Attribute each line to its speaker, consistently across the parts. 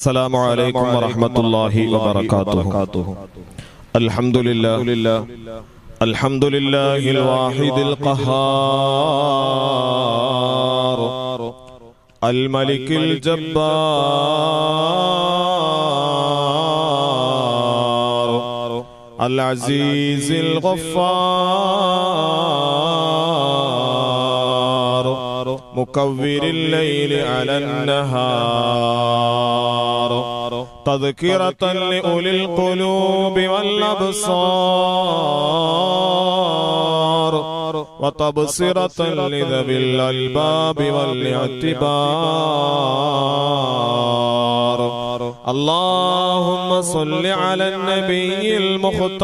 Speaker 1: السلام عليكم ورحمة الله وبركاته. الحمد لله الحمد لله الواحد القهار. الملك الجبار. العزيز الغفار. مكور الليل على النهار. تذكرة لأولي القلوب والأبصار. وتبصرة لذوي الألباب والاعتبار. اللهم صل على النبي المختار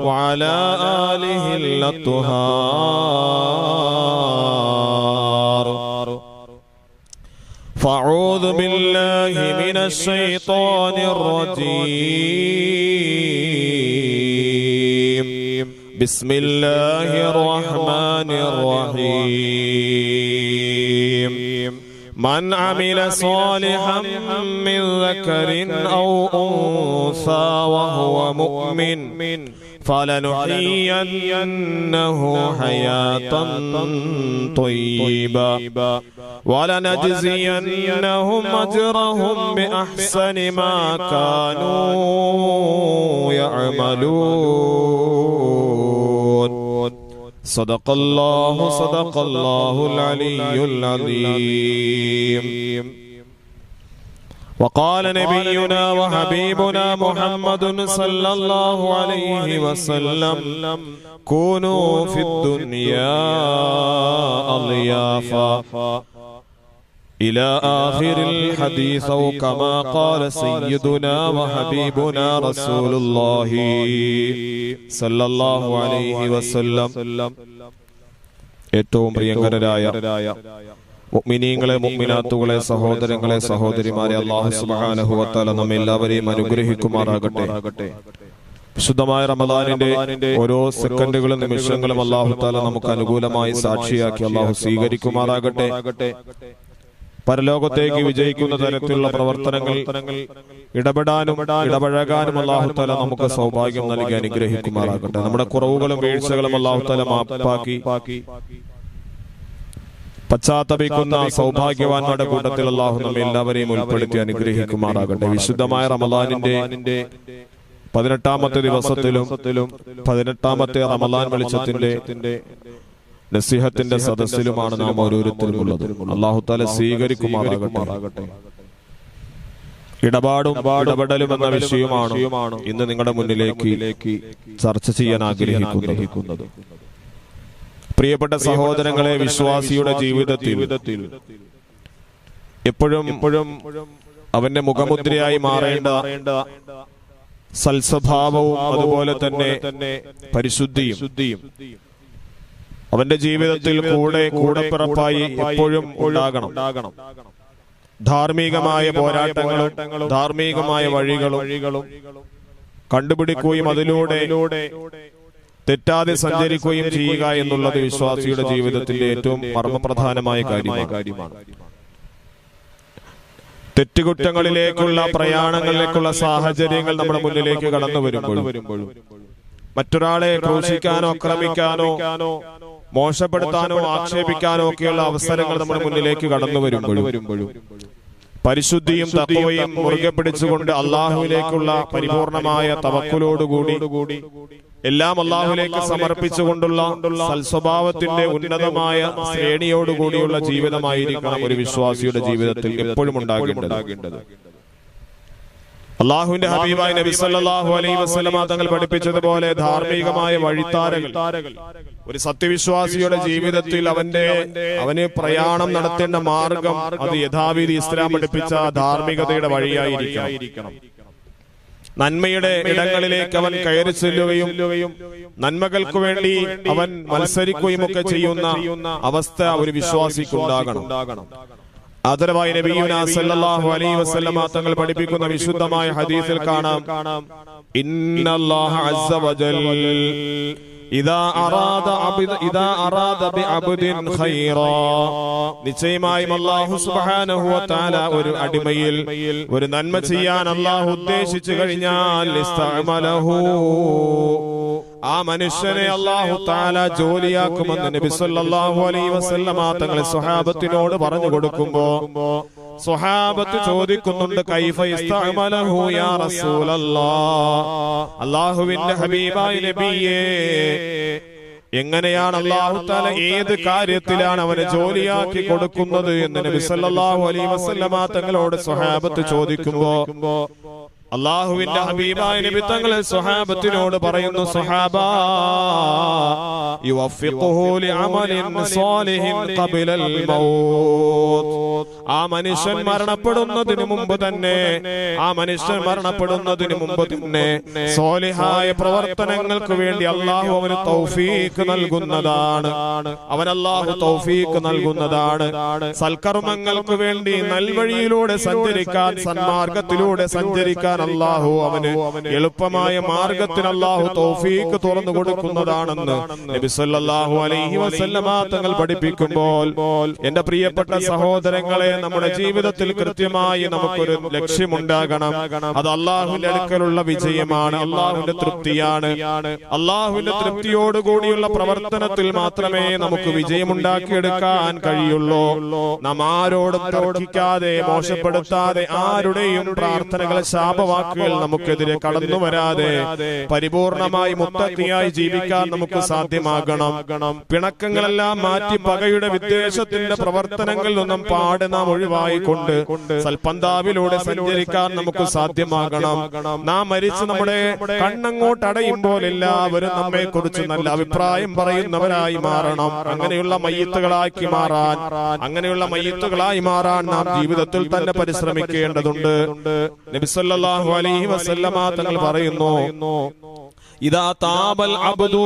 Speaker 1: وعلى آله الأطهار. فأعوذ بالله من الشيطان الرجيم. بسم الله الرحمن الرحيم. من عمل صالحا من ذكر أو أنثى وهو مؤمن فلنحيينه حياة طيبة. ولنجزينهم أجرهم بأحسن ما كانوا يعملون. صدق الله صدق الله العلي العظيم. وقال نبينا وحبيبنا محمد صلى الله عليه وسلم كونوا في الدنيا أضيافا. إلى آخر الحديث أو كما قال سيدنا وحبيبنا رسول الله صلى الله عليه وسلم ഏറ്റവും പ്രിയങ്കരരായ മുഅ്മിനീങ്ങളെ മുഅ്മിനാത്തുകളെ സഹോദരങ്ങളെ സഹോദരിമാരെ അല്ലാഹു സുബ്ഹാനഹു വതആല നമ്മെ എല്ലാവരെയും അനുഗ്രഹിക്കുമാറാകട്ടെ വിശുദ്ധമായ റമദാനിന്റെ ഓരോ സെക്കൻഡുകളും നിമിഷങ്ങളും അല്ലാഹു തആല നമുക്ക് അനുകൂലമായി സാക്ഷിയാക്കി അല്ലാഹു സ്വീകരിക്കുമാറാകട്ടെ പരലോകത്തേക്ക് വിജയിക്കുന്ന തരത്തിലുള്ള പ്രവർത്തനങ്ങൾ ഇടപെടാനും ഇടപഴകാനും അല്ലാഹു തആല നമുക്ക് സൗഭാഗ്യം നൽകി അനുഗ്രഹിക്കുമാറാകട്ടെ. നമ്മുടെ കുറവുകളും വീഴ്ചകളും അല്ലാഹു തആല മാപ്പാക്കി. പശ്ചാത്തപിക്കുന്ന സൗഭാഗ്യവാന്മാരുടെ കൂട്ടത്തിൽ അള്ളാഹു നമ്മെ എല്ലാവരെയും ഉൾപ്പെടുത്തി അനുഗ്രഹിക്കുമാറാകട്ടെ. വിശുദ്ധമായ റമദാനിന്റെ പതിനെട്ടാമത്തെ ദിവസത്തിലും പതിനെട്ടാമത്തെ റമദാൻ വെളിച്ചത്തിന്റെ നസിഹത്തിന്റെ സദസ്സിലുമാണ് നാം ഓരോരുത്തരും ഉള്ളത് അള്ളാഹു താല സ്വീകരിക്കുമാറാകട്ടെ. ഇടപാടും ഇടപെടലും എന്ന വിഷയമാണ് ഇന്ന് നിങ്ങളുടെ മുന്നിലേക്ക് ചർച്ച ചെയ്യാൻ ആഗ്രഹിക്കുന്നത്. പ്രിയപ്പെട്ട സഹോദരങ്ങളെ വിശ്വാസിയുടെ ജീവിതത്തിൽ എപ്പോഴും എപ്പോഴും അവന്റെ മുഖമുദ്രയായി മാറേണ്ട സൽസ്വഭാവവും അതുപോലെ തന്നെ പരിശുദ്ധിയും അവന്റെ ജീവിതത്തിൽ കൂടെ കൂടെപ്പിറപ്പായി എപ്പോഴും ഉണ്ടാകണം. ധാർമ്മികമായ പോരാട്ടങ്ങളും ധാർമ്മികമായ വഴികളും കണ്ടുപിടിക്കുകയും അതിലൂടെ തെറ്റാതെ സഞ്ചരിക്കുകയും ചെയ്യുക എന്നുള്ളത് വിശ്വാസിയുടെ ജീവിതത്തിന്റെ ഏറ്റവും മർമ്മപ്രധാനമായ കാര്യമാണ്. തെറ്റുകുറ്റങ്ങളിലേക്കുള്ള പ്രയാണങ്ങളിലേക്കുള്ള സാഹചര്യങ്ങൾ നമ്മുടെ മുന്നിലേക്ക് കടന്നു വരുമ്പോഴും മറ്റൊരാളെ ക്രൂശിക്കാനോ ആക്രമിക്കാനോ മോശപ്പെടുത്താനോ ആക്ഷേപിക്കാനോ ഒക്കെയുള്ള അവസരങ്ങൾ നമ്മുടെ മുന്നിലേക്ക് കടന്നു വരുമ്പോഴും പരിശുദ്ധിയും തത്വയും മുറുകെ പിടിച്ചുകൊണ്ട് അള്ളാഹുവിലേക്കുള്ള പരിപൂർണമായ തവക്കുലോടുകൂടി എല്ലാം അള്ളാഹുലേക്ക് സമർപ്പിച്ചുകൊണ്ടുള്ള സൽസ്വഭാവത്തിന്റെ ഉന്നതമായ ശ്രേണിയോടുകൂടിയുള്ള ജീവിതമായിരിക്കണം ഒരു വിശ്വാസിയുടെ ജീവിതത്തിൽ എപ്പോഴും ഉണ്ടാകേണ്ടത്. അള്ളാഹുവിന്റെ ഹബീബായ നബി സല്ലല്ലാഹു അലൈഹി വസല്ലമ തങ്ങൾ പഠിപ്പിച്ചതുപോലെ ധാർമ്മികമായ വഴിത്താരകൾ. ഒരു സത്യവിശ്വാസിയുടെ ജീവിതത്തിൽ അവന്റെ അവന് പ്രയാണം നടത്തേണ്ട മാർഗം അത് യഥാവിധി ഇസ്ലാം പഠിപ്പിച്ച ധാർമ്മികതയുടെ വഴിയായിരിക്കണം. നന്മയുടെ ഇടങ്ങളിലേക്ക് അവൻ കയറി ചെല്ലുകയും നന്മകൾക്ക് വേണ്ടി അവൻ മത്സരിക്കുകയും ഒക്കെ ചെയ്യുന്ന അവസ്ഥ ഒരു വിശ്വാസിക്കുണ്ടാകണം ആദരവായി നബിയുന സല്ലല്ലാഹു അലൈഹി വസല്ലമ തങ്ങൾ പഠിപ്പിക്കുന്ന വിശുദ്ധമായ ഹദീസിൽ കാണാം. ഇന്നല്ലാഹ അസ്സ വജൽ. നിശ്ചയമായും വ തആല ഒരു അടിമയിൽ ഒരു നന്മ ചെയ്യാൻ അല്ലാഹു ഉദ്ദേശിച്ചു കഴിഞ്ഞാൽ ആ മനുഷ്യനെ അല്ലാഹു തആല ജോലിയാക്കുമെന്ന് നബി സല്ലല്ലാഹു അലൈഹി വസല്ലമ തങ്ങളെ സ്വഹാബത്തിനോട് പറഞ്ഞു കൊടുക്കുമ്പോ സ്വഹാബത്ത് ചോദിക്കുന്നുണ്ട് കൈഫ ഇസ്തഅമലഹു യാ റസൂലല്ലാഹ് അല്ലാഹുവിന്റെ ഹബീബായ നബിയേ. എങ്ങനെയാണ് അള്ളാഹു താല ഏത് കാര്യത്തിലാണ് അവനെ ജോലിയാക്കി കൊടുക്കുന്നത് എന്ന് നബി സല്ലല്ലാഹു അലൈഹി വസല്ലമ തങ്ങളോട് സ്വഹാബത്ത് ചോദിക്കുമ്പോ അള്ളാഹുവിന്റെ ഹബീബായ നബി തങ്ങളെ സ്വഹാബത്തിനോട് പറയുന്നു സ്വഹാബ യുവഫിഖുഹു ലിഅമലിൻ സാലിഹിൻ ഖബലൽ മൗത്ത്. ആ മനുഷ്യൻ മരണപ്പെടുന്നതിന് മുമ്പ് തന്നെ ആ മനുഷ്യൻ മരണപ്പെടുന്നതിന് മുമ്പ് തന്നെ സോലിഹായ പ്രവർത്തനങ്ങൾക്ക് വേണ്ടി അള്ളാഹു അവന് തൗഫീക്ക് നൽകുന്നതാണ്. അവൻ അള്ളാഹു തൗഫീക്ക് നൽകുന്നതാണ്. സൽക്കർമ്മങ്ങൾക്ക് വേണ്ടി നൽവഴിയിലൂടെ സഞ്ചരിക്കാൻ സന്മാർഗത്തിലൂടെ സഞ്ചരിക്കാൻ അള്ളാഹു അവന് എളുപ്പമായ മാർഗത്തിന് അള്ളാഹു തൗഫീക്ക് തുറന്നു കൊടുക്കുന്നതാണെന്ന് നബി സല്ലല്ലാഹു അലൈഹി വസല്ലമ തങ്ങൾ പഠിപ്പിക്കുമ്പോൾ എന്റെ പ്രിയപ്പെട്ട സഹോദരങ്ങളെ നമ്മുടെ ജീവിതത്തിൽ കൃത്യമായി നമുക്കൊരു ലക്ഷ്യമുണ്ടാകണം. അത് അള്ളാഹുവിന്റെ അടുക്കലുള്ള വിജയമാണ്. അള്ളാഹുവിന്റെ തൃപ്തിയാണ്. അള്ളാഹുവിന്റെ തൃപ്തിയോടുകൂടിയുള്ള പ്രവർത്തനത്തിൽ മാത്രമേ നമുക്ക് വിജയമുണ്ടാക്കിയെടുക്കാൻ കഴിയുള്ളൂ. നാം ആരോടും തർക്കിക്കാതെ മോശപ്പെടുത്താതെ ആരുടെയും പ്രാർത്ഥനകളെ ശാപവാക്കുകൾ നമുക്കെതിരെ കടന്നു വരാതെ പരിപൂർണമായി മുത്തക്കിയായി ജീവിക്കാൻ നമുക്ക് സാധ്യമാകണം. പിണക്കങ്ങളെല്ലാം മാറ്റി പകയുടെ വിദ്വേഷത്തിന്റെ പ്രവർത്തനങ്ങളിൽ നിന്നും പാടെ നാം ഒഴിവായിക്കൊണ്ട് സൽപന്താവിലൂടെ സഞ്ചരിക്കാൻ നമുക്ക് സാധ്യമാകണം. നാം മരിച്ച് നമ്മുടെ കണ്ണങ്ങോട്ട് അടയുമ്പോൾ എല്ലാവരും നമ്മെ കുറിച്ച് നല്ല അഭിപ്രായം പറയുന്നവരായി മാറണം. അങ്ങനെയുള്ള മയ്യത്തുകളാക്കി മാറാൻ. അങ്ങനെയുള്ള മയ്യത്തുകളായി മാറാൻ നാം ജീവിതത്തിൽ തന്നെ പരിശ്രമിക്കേണ്ടതുണ്ട്. അലൈഹി വസല്ലമ തങ്ങൾ പറയുന്നു ഇതാ താബൽ അബ്ദു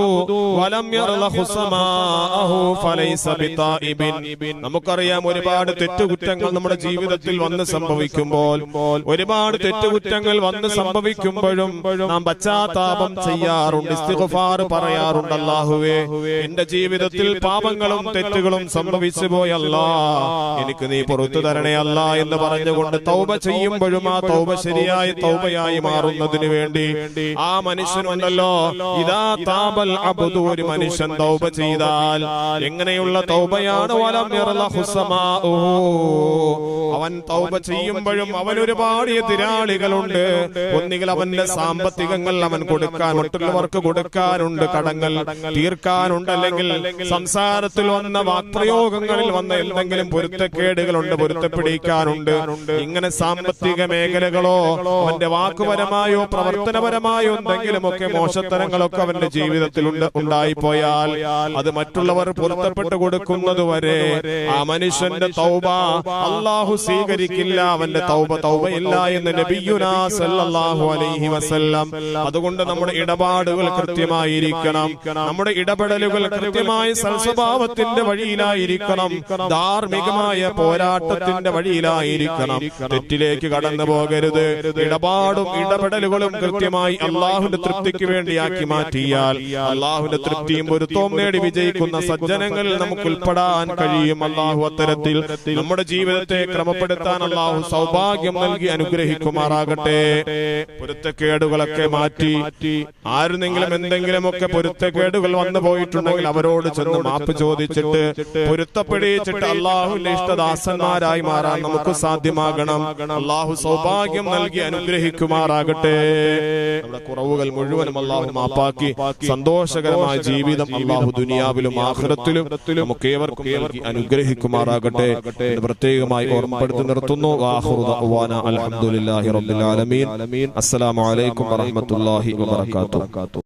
Speaker 1: വലം യർല ഹുസമാഅഹു ഫലൈസ ബിതായിബിൻ നമുക്കറിയാം ഒരുപാട് തെറ്റുകുറ്റങ്ങൾ നമ്മുടെ ജീവിതത്തിൽ വന്ന് സംഭവിക്കുമ്പോൾ ഒരുപാട് തെറ്റുകുറ്റങ്ങൾ വന്ന് സംഭവിക്കുമ്പോഴും നാം പശ്ചാത്താപം ചെയ്യാറുണ്ട്. ഇസ്തിഗ്ഫാർ പറയാറുണ്ട് അല്ലാഹുവേ. എന്റെ ജീവിതത്തിൽ പാപങ്ങളും തെറ്റുകളും സംഭവിച്ചു പോയല്ല എനിക്ക് നീ പുറത്തു തരണേ അല്ല എന്ന് പറഞ്ഞുകൊണ്ട് തൗബ ചെയ്യുമ്പോഴും ആ തൗബ ശരിയായ തൗബയായി മാറുന്നതിന് വേണ്ടി ആ മനുഷ്യനുണ്ടല്ലോ ഇതാ താബൽ അബ്ദു ഒരു മനുഷ്യൻ തൗബ ചെയ്താൽ എങ്ങനെയുള്ള തൗബയാണ്. അവൻ തൗബ ചെയ്യുമ്പോഴും അവൻ ഒരുപാട് എതിരാളികളുണ്ട്. ഒന്നുകിൽ അവന്റെ സാമ്പത്തികങ്ങൾ അവൻ കൊടുക്കാൻ മറ്റുള്ളവർക്ക് കൊടുക്കാനുണ്ട്. കടങ്ങൾ തീർക്കാനുണ്ട്. അല്ലെങ്കിൽ സംസാരത്തിൽ വന്ന വാക്പ്രയോഗങ്ങളിൽ വന്ന എന്തെങ്കിലും പൊരുത്തക്കേടുകളുണ്ട് പൊരുത്തപ്പെടിക്കാനുണ്ട്. ഇങ്ങനെ സാമ്പത്തിക മേഖലകളോ അവന്റെ വാക്കുപരമായോ പ്രവർത്തനപരമായോ എന്തെങ്കിലുമൊക്കെ മോശത്തരങ്ങളൊക്കെ അവന്റെ ജീവിതത്തിൽ ഉണ്ട് ഉണ്ടായിപ്പോയാൽ അത് മറ്റുള്ളവർ പൊരുത്തപ്പെട്ട് കൊടുക്കുന്നത് വരെ ആ മനുഷ്യന്റെ തൗബ അള്ളാഹു സ്വീകരിക്കില്ല അവന്റെ തൗബ തൗബയില്ല എന്ന് നബിയുനാ സല്ലല്ലാഹു അലൈഹി വസല്ലം. അതുകൊണ്ട് നമ്മുടെ ഇടപാടുകൾ കൃത്യമായിരിക്കണം. നമ്മുടെ ഇടപെടലുകൾ കൃത്യമായ സൽസ്വഭാവത്തിന്റെ വഴിയിലായിരിക്കണം. ധാർമ്മികമായ പോരാട്ടത്തിന്റെ വഴിയിലായിരിക്കണം. തെറ്റിലേക്ക് കടന്നു പോകരുത് ഇടപാടും ഇടപെടലുകളും കൃത്യമായി അള്ളാഹുന്റെ തൃപ്തിക്ക് വേണ്ടിയാക്കി മാറ്റിയാൽ അള്ളാഹുവിന്റെ തൃപ്തിയും പൊരുത്തവും നേടി വിജയിക്കുന്ന സജ്ജനങ്ങളിൽ നമുക്ക് ഉൾപ്പെടാൻ കഴിയും അള്ളാഹു അത്തരത്തിൽ നമ്മുടെ ജീവിതത്തെ ക്രമപ്പെടുത്താൻ അള്ളാഹു സൗഭാഗ്യം നൽകി അനുഗ്രഹിക്കുമാറാകട്ടെ. പൊരുത്തക്കേടുകളൊക്കെ മാറ്റി ആരുന്നെങ്കിലും എന്തെങ്കിലുമൊക്കെ പൊരുത്തക്കേടുകൾ വന്നു പോയിട്ടുണ്ടെങ്കിൽ അവരോട് ചെന്ന് മാപ്പ് ചോദിച്ചിട്ട് പൊരുത്തപ്പെടിയിച്ചിട്ട് അള്ളാഹുവിന്റെ ഇഷ്ടദാസന്മാരായി മാറാൻ നമുക്ക് സാധ്യമാകണം. അള്ളാഹു സൗഭാഗ്യം നൽകി അനുഗ്രഹിക്കുമാറാകട്ടെ. നമ്മുടെ കുറവുകൾ മുഴുവനും അള്ളാഹു മാപ്പാക്കി. സന്തോഷകരമായ ജീവിതം അള്ളാഹു ദുനിയാവിലും ആഖിറത്തിലും നമുക്ക് ഏവർക്കും അനുഗ്രഹിക്കുമാറാകട്ടെ പ്രത്യേകമായി ഓർമ്മപ്പെടുത്തി നിർത്തുന്നു. വാഹുറു ദഅ്വാന അൽഹംദുലില്ലാഹി റബ്ബിൽ ആലമീൻ.